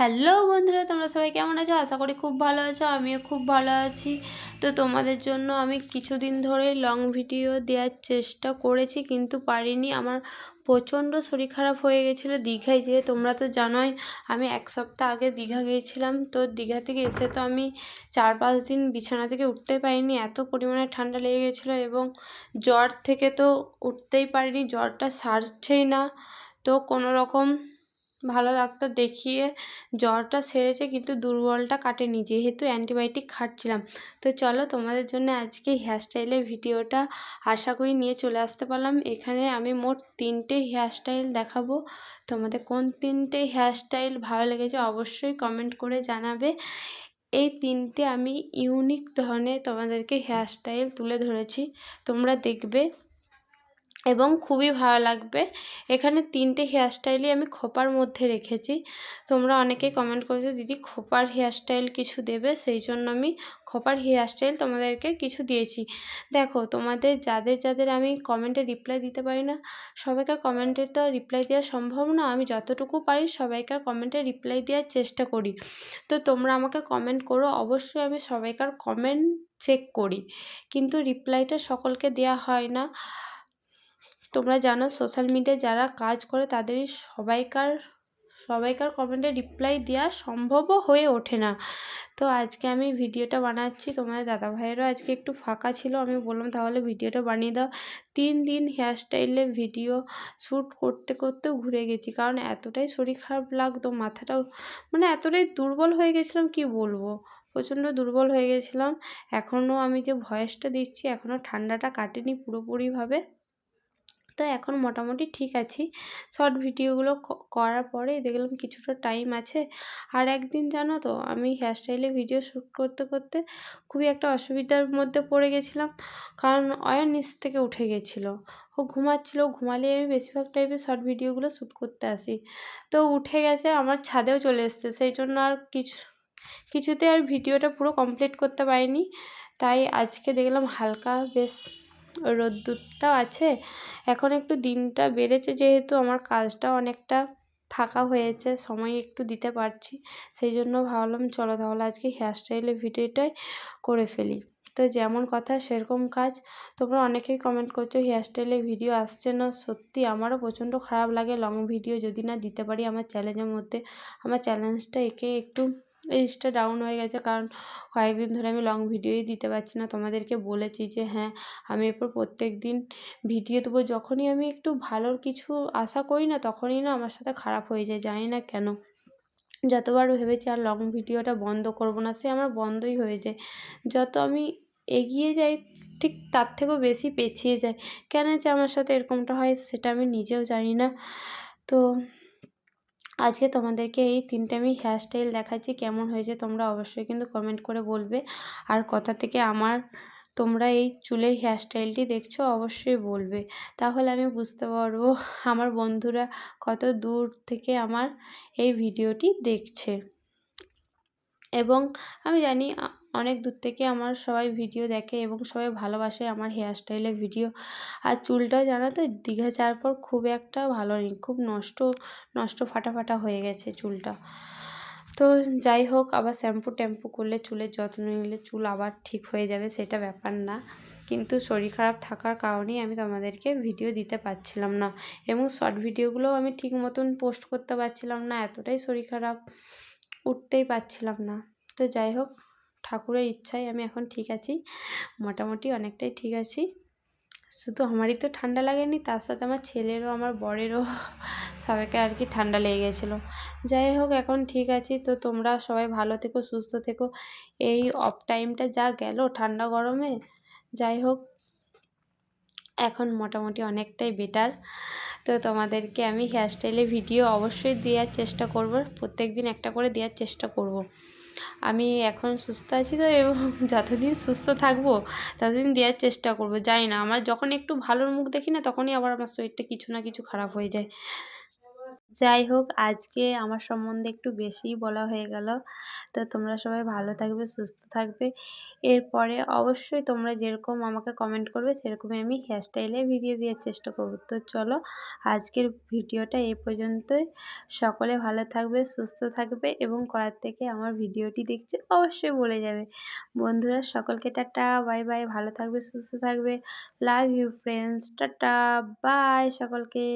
Hello বন্ধুরা, তোমরা সবাই কেমন আছো? আশা করি খুব ভালো আছো, আমিও খুব ভালো আছি। তো তোমাদের জন্য আমি কিছুদিন ধরে লং ভিডিও দেওয়ার চেষ্টা করেছি, কিন্তু পারিনি। আমার প্রচণ্ড শরীর খারাপ হয়ে গেছিল দীঘায় যেয়ে। তোমরা তো জানোই, আমি এক সপ্তাহ আগে দীঘা গিয়েছিলাম। তো দীঘা থেকে এসে তো আমি চার পাঁচ দিন বিছানা থেকে উঠতে পারিনি। এত পরিমাণে ঠান্ডা লেগে গেছিল এবং জ্বর থেকে তো উঠতেই পারিনি। জ্বরটা সারছেই না। তো কোনো রকম ভালো ডাক্তার দেখিয়ে জ্বরটা সেরেছে কিন্তু দুর্বলটা কাটেনি। যেহেতু অ্যান্টিবায়োটিক খাটছিলাম। তো চলো তোমাদের জন্য আজকে হেয়ারস্টাইলের ভিডিওটা আশা করি নিয়ে চলে আসতে পারলাম। এখানে আমি মোট তিনটে হেয়ারস্টাইল দেখাবো। তোমাদের কোন তিনটে হেয়ারস্টাইল ভালো লেগেছে অবশ্যই কমেন্ট করে জানাবে। এই তিনটে আমি ইউনিক ধরনের তোমাদেরকে হেয়ারস্টাইল তুলে ধরেছি। তোমরা দেখবে এবং খুবই ভালো লাগবে। এখানে তিনটে হেয়ারস্টাইলই আমি খোপার মধ্যে রেখেছি। তোমরা অনেকেই কমেন্ট করেছ, দিদি, খোপার হেয়ারস্টাইল কিছু দেবে? সেই জন্য আমি খোপার হেয়ারস্টাইল তোমাদেরকে কিছু দিয়েছি। দেখো, তোমাদের যাদের যাদের আমি কমেন্টে রিপ্লাই দিতে পারি না, সবাইকার কমেন্টে তো রিপ্লাই দেওয়া সম্ভব না। আমি যতটুকু পারি সবাইকার কমেন্টে রিপ্লাই দেওয়ার চেষ্টা করি। তো তোমরা আমাকে কমেন্ট করো, অবশ্যই আমি সবাইকার কমেন্ট চেক করি। কিন্তু রিপ্লাইটা সকলকে দেওয়া হয় না। তোমরা জানো সোশ্যাল মিডিয়ায় যারা কাজ করে তাদেরই সবাইকার সবাইকার কমেন্টে রিপ্লাই দেওয়া সম্ভবও হয়ে ওঠে না। তো আজকে আমি ভিডিওটা বানাচ্ছি। তোমাদের দাদা ভাইয়েরও আজকে একটু ফাঁকা ছিল, আমি বললাম তাহলে ভিডিওটা বানিয়ে দাও। তিন দিন হেয়ারস্টাইলে ভিডিও শ্যুট করতে করতেও ঘুরে গেছি। কারণ এতটাই শরীর খারাপ লাগতো, মাথাটাও মানে এতটাই দুর্বল হয়ে গেছিলাম, কি বলব? প্রচণ্ড দুর্বল হয়ে গেছিলাম। এখনও আমি যে ভয়েসটা দিচ্ছি, এখনও ঠান্ডাটা কাটেনি পুরোপুরিভাবে। তো এখন মোটামুটি ঠিক আছি। শর্ট ভিডিওগুলো করার পরে দেখলাম কিছুটা টাইম আছে। আর একদিন জানো তো, আমি হেয়ারস্টাইলে ভিডিও শ্যুট করতে করতে খুবই একটা অসুবিধার মধ্যে পড়ে গেছিলাম। কারণ অয়ের নিচ থেকে উঠে গেছিল। ও ঘুমাচ্ছিলো, ঘুমালে আমি বেশিরভাগ টাইপের শর্ট ভিডিওগুলো শ্যুট করতে আসি। তো উঠে গেছে, আমার ছাদেও চলে এসছে। সেই জন্য আর কিছু, কিছুতে আর ভিডিওটা পুরো কমপ্লিট করতে পারিনি। তাই আজকে দেখলাম হালকা বেশ রোদ্দুরটাও আছে। এখন একটু দিনটা বেড়েছে যেহেতু আমার কাজটাও অনেকটা ফাঁকা হয়েছে, সময় একটু দিতে পারছি। সেই জন্য ভাবলাম, চলো তাহলে আজকে হেয়ারস্টাইলের ভিডিওটাই করে ফেলি। তো যেমন কথা, সেরকম কাজ। তোমরা অনেকেই কমেন্ট করছ হেয়ারস্টাইলের ভিডিও আসছে না? সত্যি আমারও প্রচণ্ড খারাপ লাগে লং ভিডিও যদি না দিতে পারি আমার চ্যালেঞ্জের মধ্যে। আমার চ্যালেঞ্জটা একে একটু রিচটা ডাউন হয়ে গেছে। কারণ কয়েকদিন ধরে আমি লং ভিডিওই দিতে পারছি না। তোমাদেরকে বলেছি যে হ্যাঁ আমি এরপর প্রত্যেক দিন ভিডিও দেবো। যখনই আমি একটু ভালোর কিছু আশা করি না, তখনই না আমার সাথে খারাপ হয়ে যায়, জানি না কেন। যতবার ভেবেছি আর লং ভিডিওটা বন্ধ করব না, সে আমার বন্ধই হয়ে যায়। যত আমি এগিয়ে যাই, ঠিক তার থেকেও বেশি পেছিয়ে যায় কেন যে আমার সাথে এরকমটা হয়, সেটা আমি নিজেও জানি না। তো আজকে তোমাদেরকে এই তিনটে আমি হেয়ারস্টাইল দেখাচ্ছি, কেমন হয়েছে তোমরা অবশ্যই কিন্তু কমেন্ট করে বলবে। আর কথা থেকে আমার তোমরা এই চুলের হেয়ারস্টাইলটি দেখছ, অবশ্যই বলবে। তাহলে আমি বুঝতে পারব আমার বন্ধুরা কত দূর থেকে আমার এই ভিডিওটি দেখছে। এবং আমি জানি অনেক দূর থেকে আমার সবাই ভিডিও দেখে এবং সবাই ভালোবাসে আমার হেয়ারস্টাইলের ভিডিও আর চুলটা জানো তো, দীঘা যাওয়ার পর খুব একটা ভালো নেই, খুব নষ্ট নষ্ট ফাটা ফাটা হয়ে গেছে চুলটা। তো যাই হোক, আবার শ্যাম্পু ট্যাম্পু করলে চুলের যত্ন নিলে চুল আবার ঠিক হয়ে যাবে, সেটা ব্যাপার না। কিন্তু শরীর খারাপ থাকার কারণেই আমি তোমাদেরকে ভিডিও দিতে পারছিলাম না এবং শর্ট ভিডিওগুলোও আমি ঠিক মতন পোস্ট করতে পারছিলাম না, এতটাই শরীর খারাপ, উঠতেই পারছিলাম না। তো যাই হোক ঠাকুরের ইচ্ছায় আমি এখন ঠিক আছি। মোটামুটি অনেকটাই ঠিক আছি। শুধু আমারই তো ঠান্ডা লাগেনি, তার সাথে আমার ছেলেরও, আমার বরেরও সবাইকে আর কি ঠান্ডা লেগে গেছিল। যাই হোক, এখন ঠিক আছি। তো তোমরা সবাই ভালো থেকো, সুস্থ থেকো। এই অফ টাইমটা যা গেল, ঠান্ডা গরমে। যাই হোক, এখন মোটামুটি অনেকটাই বেটার তো তোমাদেরকে আমি হেয়ারস্টাইলের ভিডিও অবশ্যই দেওয়ার চেষ্টা করব। প্রত্যেক দিন একটা করে দেওয়ার চেষ্টা করব। আমি এখন সুস্থ আছি তো এবং যতদিন সুস্থ থাকব, ততদিন দেওয়ার চেষ্টা করব। জানি না, আমার যখন একটু ভালোর মুখ দেখি না, তখনই আবার আমার শরীরটা কিছু না কিছু খারাপ হয়ে যায়। যাই হোক, আজকে আমার সম্বন্ধে একটু বেশিই বলা হয়ে গেল। তো তোমরা সবাই ভালো থাকবে, সুস্থ থাকবে। এরপরে অবশ্যই তোমরা যেরকম আমাকে কমেন্ট করবে, সেরকমই আমি হেয়ারস্টাইলে ভিডিও দেওয়ার চেষ্টা করব। তো চলো, আজকের ভিডিওটা এ পর্যন্তই। সকলে ভালো থাকবে, সুস্থ থাকবে এবং করার থেকে আমার ভিডিওটি দেখছে অবশ্যই বলে যাবে। বন্ধুরা, সকলকে টাটা, বাই বাই, ভালো থাকবে, সুস্থ থাকবে। Love you friends tata bye সকলকে।